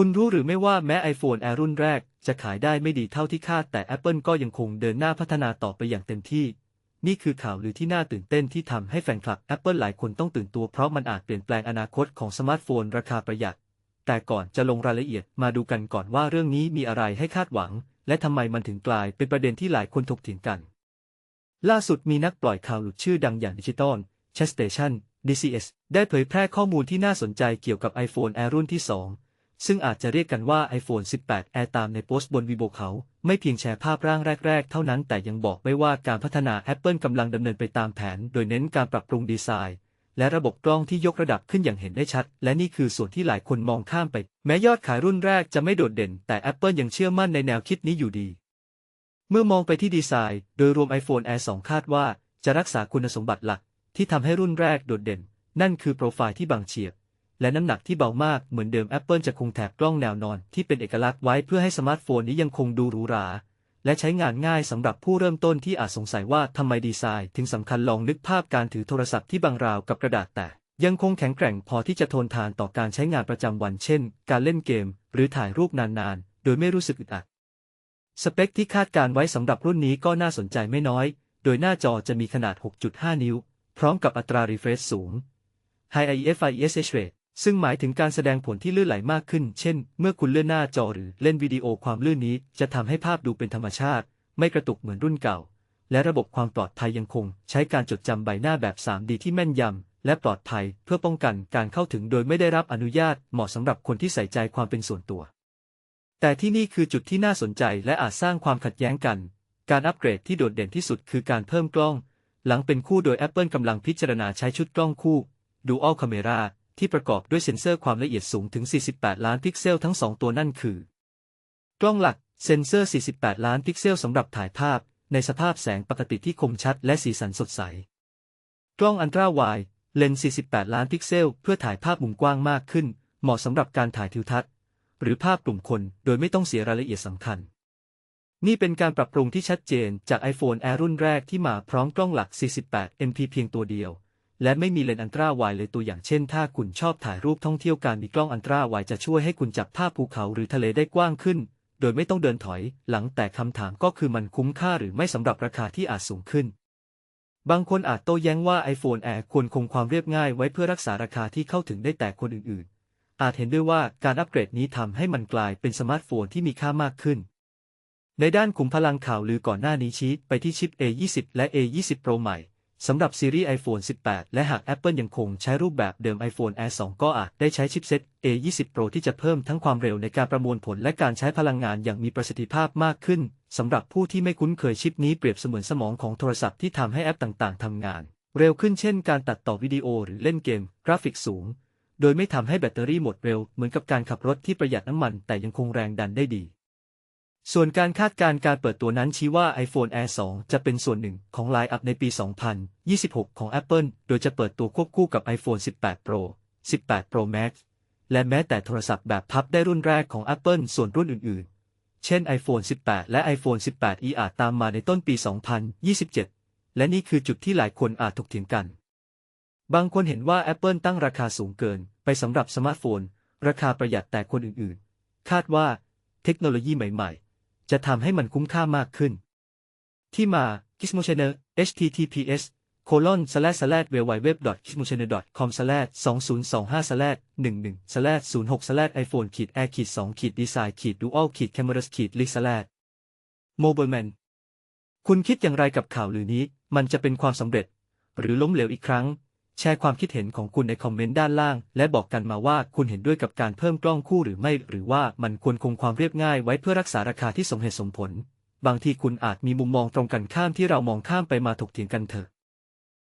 คุณรู้หรือไม่ว่าแม้ iPhone Air รุ่นแรก จะขายได้ไม่ดีเท่าที่คาดแต่ Apple ก็ยังคงเดินหน้าพัฒนาต่อไปอย่างเต็มที่ นี่คือข่าวลือที่น่าตื่นเต้นที่ทำให้แฟนคลับ Apple หลายคนต้องตื่นตัวเพราะมันอาจเปลี่ยนแปลงอนาคตของสมาร์ทโฟนราคาประหยัด แต่ก่อนจะลงรายละเอียดมาดูกันก่อนว่าเรื่องนี้มีอะไรให้คาดหวัง และทำไมมันถึงกลายเป็นประเด็นที่หลายคนถกเถียงกัน ล่าสุดมีนักปล่อยข่าวหลุดชื่อดังอย่างดิจิตอล c h e s Station DCS ได้เผยแพร่ข้อมูลที่น่าสนใจเกี่ยวกับ iPhone Air รุ่นที่ 2 ซึ่งอาจจะเรียกกันว่า iPhone 18 Air ตามในโพสต์บนวีโบเขา ไม่เพียงแชร์ภาพร่างแรก ๆ เท่านั้นแต่ยังบอกไว้ว่าการพัฒนา Apple กำลังดำเนินไปตามแผน โดยเน้นการปรับปรุงดีไซน์ และระบบกล้องที่ยกระดับขึ้นอย่างเห็นได้ชัด และนี่คือส่วนที่หลายคนมองข้ามไป แม้ยอดขายรุ่นแรกจะไม่โดดเด่น แต่ Apple ยังเชื่อมั่นในแนวคิดนี้อยู่ดี เมื่อมองไปที่ดีไซน์ โดยรวม iPhone Air 2 คาดว่า จะรักษาคุณสมบัติหลัก ที่ทำให้รุ่นแรกโดดเด่น นั่นคือโปรไฟล์ที่บางเฉียบ และน้ำหนักที่เบามากเหมือนเดิม Apple จะคงแถบกล้องแนวนอนที่เป็นเอกลักษณ์ไว้เพื่อให้สมาร์ทโฟนนี้ยังคงดูหรูหรา และใช้งานง่ายสำหรับผู้เริ่มต้นที่อาจสงสัยว่าทำไมดีไซน์ ถึงสำคัญลองนึกภาพการถือโทรศัพท์ที่บางราวกับกระดาษแต่ยังคงแข็งแกร่งพอที่จะทนทานต่อการใช้งานประจำวันเช่น การเล่นเกม หรือถ่ายรูปนานๆ โดยไม่รู้สึกอึดอัด สเปคที่คาดการไว้สำหรับรุ่นนี้ก็น่าสนใจไม่น้อย โดยหน้าจอจะมีขนาด 6.5 นิ้ว พร้อมกับอัตรา refresh สูง High IFISH rate ซึ่งหมายถึงการแสดงผลที่ลื่นไหลมากขึ้น เช่น เมื่อคุณเลื่อนหน้าจอหรือเล่นวิดีโอความลื่นนี้ จะทำให้ภาพดูเป็นธรรมชาติ ไม่กระตุกเหมือนรุ่นเก่า และระบบความปลอดภัยยังคง ใช้การจดจำใบหน้าแบบ 3D ที่แม่นยำและปลอดภัยเพื่อป้องกันการเข้าถึงโดยไม่ได้รับอนุญาต เหมาะสำหรับคนที่ใส่ใจความเป็นส่วนตัว แต่ที่นี่คือจุดที่น่าสนใจและอาจสร้างความขัดแย้งกัน การอัปเกรดที่โดดเด่นที่สุดคือการเพิ่มกล้อง หลังเป็นคู่โดย Apple กำลังพิจารณาใช้ชุดกล้องคู่ Dual Camera ที่ประกอบด้วยเซ็นเซอร์ความละเอียดสูงถึง 48 ล้านพิกเซลทั้ง 2 ตัวนั่นคือ กล้องหลักเซ็นเซอร์ 48 ล้านพิกเซลสำหรับถ่ายภาพ ในสภาพแสงปกติที่คมชัดและสีสันสดใส กล้องอันตราไวด์เลนส์ 48 ล้านพิกเซล เพื่อถ่ายภาพมุมกว้างมากขึ้น เหมาะสำหรับการถ่ายทิวทัศน์ หรือภาพกลุ่มคนโดยไม่ต้องเสียรายละเอียดสำคัญ นี่เป็นการปรับปรุงที่ชัดเจนจาก iPhone Air รุ่นแรกที่มาพร้อมกล้องหลัก 48 MP เพียงตัวเดียว และไม่มีเลนส์อันตราไวเลยตัวอย่างเช่น ถ้าคุณชอบถ่ายรูปท่องเที่ยวการมีกล้องอันตราไวจะช่วยให้คุณจับภาพภูเขาหรือทะเลได้กว้างขึ้น โดยไม่ต้องเดินถอยหลังแต่คำถามก็คือมันคุ้มค่าหรือไม่สำหรับราคาที่อาจสูงขึ้น บางคนอาจโต้แย้งว่า iPhone Air ควรคงความเรียบง่ายไว้เพื่อรักษาราคาที่เข้าถึงได้แต่คนอื่นๆ อาจเห็นด้วยว่าการอัปเกรดนี้ทำให้มันกลายเป็นสมาร์ทโฟนที่มีค่ามากขึ้นในด้านขุมพลังข่าวลือก่อนหน้านี้ชี้ไปที่ชิป A20 และ A20 Pro ใหม่ สำหรับซีรีส์ iPhone 18 และหาก Apple ยังคงใช้รูปแบบเดิม iPhone Air 2 ก็อาจได้ใช้ชิปเซ็ต A20 Pro ที่จะเพิ่มทั้งความเร็วในการประมวลผลและการใช้พลังงานอย่างมีประสิทธิภาพมากขึ้น สำหรับผู้ที่ไม่คุ้นเคยชิปนี้เปรียบเสมือนสมองของโทรศัพท์ที่ทำให้แอปต่างๆทำงาน เร็วขึ้นเช่นการตัดต่อวิดีโอหรือเล่นเกม กราฟิกสูง โดยไม่ทำให้แบตเตอรี่หมดเร็วเหมือนกับการขับรถที่ประหยัดน้ำมัน แต่ยังคงแรงดันได้ดี ส่วนการคาดการณ์การเปิดตัวนั้นชี้ว่า iPhone Air 2 จะเป็นส่วนหนึ่งของไลน์อัพในปี 2026 ของ Apple โดยจะเปิดตัวควบคู่กับ iPhone 18 Pro 18 Pro Max และแม้แต่โทรศัพท์แบบพับได้รุ่นแรกของ Apple ส่วนรุ่นอื่นๆ เช่น iPhone 18 และ iPhone 18e อาจตามมาในต้นปี 2027 และนี่คือจุดที่หลายคนอาจถกเถียงกัน บางคนเห็นว่า Apple ตั้งราคาสูงเกิน ไปสำหรับสมาร์ทโฟน ราคาประหยัดแต่คนอื่นๆ คาดว่า เทคโนโลยีใหม่ๆ จะทำให้มันคุ้มค่ามากขึ้น ที่มา Gizmo Channel https colon slash slash www gizmochannel com slash 2025 slash 11 slash 06 slash iphone ขีด air ขีด2ขีด design ขีด dual ขีด cameras ขีด link slash mobileman คุณคิดอย่างไรกับข่าวลือนี้ มันจะเป็นความสำเร็จ หรือล้มเหลวอีกครั้ง แชร์ความคิดเห็นของคุณในคอมเมนต์ด้านล่าง และบอกกันมาว่าคุณเห็นด้วยกับการเพิ่มกล้องคู่หรือไม่ หรือว่ามันควรคงความเรียบง่ายไว้เพื่อรักษาราคาที่สมเหตุสมผล บางทีคุณอาจมีมุมมองตรงกันข้ามที่เรามองข้ามไปมาถกเถียงกันเถอะ